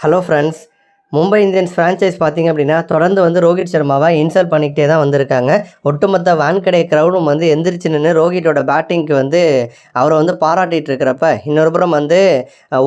Hello friends Mumbai Indians franchise பார்த்தீங்க அப்படின்னா தொடர்ந்து வந்து ரோஹித் சர்மாவை இன்சல்ட் பண்ணிக்கிட்டே தான் வந்திருக்காங்க. ஒட்டுமொத்த வான்கடை க்ரௌடும் வந்து எந்திரிச்சு நின்று ரோஹிட்டோட பேட்டிங்க்கு வந்து அவரை வந்து பாராட்டிகிட்டு இருக்கிறப்ப இன்னொரு புறம் வந்து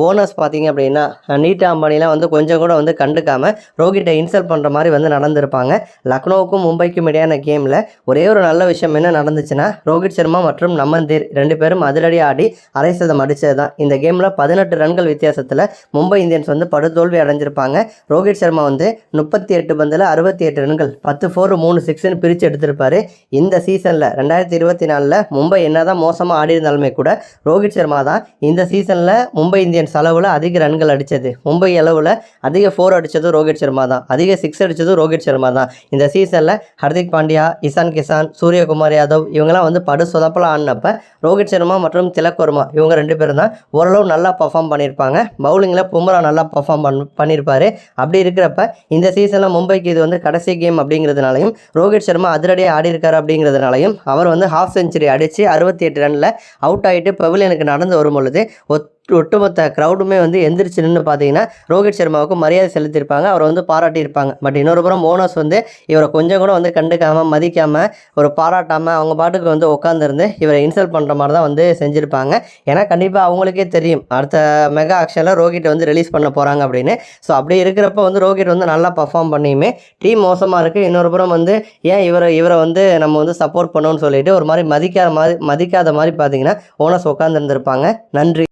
ஓனர்ஸ் பார்த்தீங்க அப்படின்னா நீட்டா அம்பானிலாம் வந்து கொஞ்சம் கூட வந்து கண்டுக்காமல் ரோஹிட்டை இன்சல்ட் பண்ணுற மாதிரி வந்து நடந்திருப்பாங்க. லக்னோவுக்கும் மும்பைக்கும் இடையான கேமில் ஒரே ஒரு நல்ல விஷயம் என்ன நடந்துச்சுன்னா ரோஹித் சர்மா மற்றும் நமந்தீர் ரெண்டு பேரும் அதிரடி ஆடி அரை சதம் அடித்தது தான் இந்த கேமில் பதினெட்டு ரன்கள் வித்தியாசத்தில் மும்பை இந்தியன்ஸ் வந்து படுதோல்வி அடைஞ்சிருப்பாங்க. ரோஹித் சர்மா வந்து முப்பத்தி எட்டு பந்தில் அறுபத்தி எட்டு ரன்கள் பத்து ஃபோர் மூணு சிக்ஸ்னு பிரித்து எடுத்திருப்பாரு. இந்த சீசனில் ரெண்டாயிரத்தி இருபத்தி நாலில் மும்பை என்ன தான் மோசமாக ஆடி இருந்தாலுமே கூட ரோஹித் சர்மா தான் இந்த சீசனில் மும்பை இந்தியன்ஸ் அளவில் அதிக ரன்கள் அடித்தது மும்பை அளவில் அதிக ஃபோர் அடித்ததும் ரோஹித் சர்மா தான். அதிக சிக்ஸ் அடித்ததும் ரோஹித் சர்மா தான். இந்த சீசனில் ஹர்திக் பாண்டியா இசான் கிசான் சூரியகுமார் யாதவ் இவங்கெல்லாம் வந்து படு சொதப்பலாம் ஆடினப்ப ரோஹித் சர்மா மற்றும் திலக் வர்மா இவங்க ரெண்டு பேரும் தான் ஓரளவு நல்லா பர்ஃபார்ம் பண்ணியிருப்பாங்க. பவுலிங்கில் பும்ரா நல்லா பர்ஃபார்ம் பண் பண்ணியிருப்பார். அப்படி இருக்கிறப்ப இந்த சீசனில் மும்பைக்கு இது வந்து கடைசி கேம் அப்படிங்கிறதுனாலையும் ரோஹித் சர்மா அதிரடியாக ஆடி இருக்கார் அப்படிங்கிறதுனாலையும் அவர் வந்து ஹாஃப் செஞ்சுரி அடித்து அறுபத்தி எட்டு ரனில் அவுட் ஆகிட்டு பெவிலியனுக்கு நடந்து வரும் பொழுது ஒத் ஒட்டுமொத்த க்ரௌடுமே வந்து எந்திரிச்சு நின்று பார்த்தீங்கன்னா ரோஹித் சர்மாவுக்கு மரியாதை செலுத்தியிருப்பாங்க. அவரை வந்து பாராட்டியிருப்பாங்க. பட் இன்னொரு புறம் ஓனர்ஸ் வந்து இவரை கொஞ்சம் கூட வந்து கண்டுக்காமல் மதிக்காமல் ஒரு பாராட்டாமல் அவங்க பாட்டுக்கு வந்து உட்காந்துருந்து இவரை இன்சல்ட் பண்ணுற மாதிரி தான் வந்து செஞ்சுருப்பாங்க. ஏன்னா கண்டிப்பாக அவங்களுக்கே தெரியும். அடுத்த மெகா ஆக்ஷனில் ரோஹிட்டை வந்து ரிலீஸ் பண்ண போகிறாங்க அப்படின்னு. ஸோ அப்படி இருக்கிறப்ப வந்து ரோஹித் வந்து நல்லா பர்ஃபார்ம் பண்ணியுமே டீம் மோசமாக இருக்குது இன்னொரு புறம் வந்து ஏன் இவரை இவரை வந்து நம்ம வந்து சப்போர்ட் பண்ணோன்னு சொல்லிட்டு ஒரு மாதிரி மதிக்காத மாதிரி மதிக்காத மாதிரி பார்த்தீங்கன்னா ஓனர்ஸ் உட்காந்துருந்துருப்பாங்க நன்றி.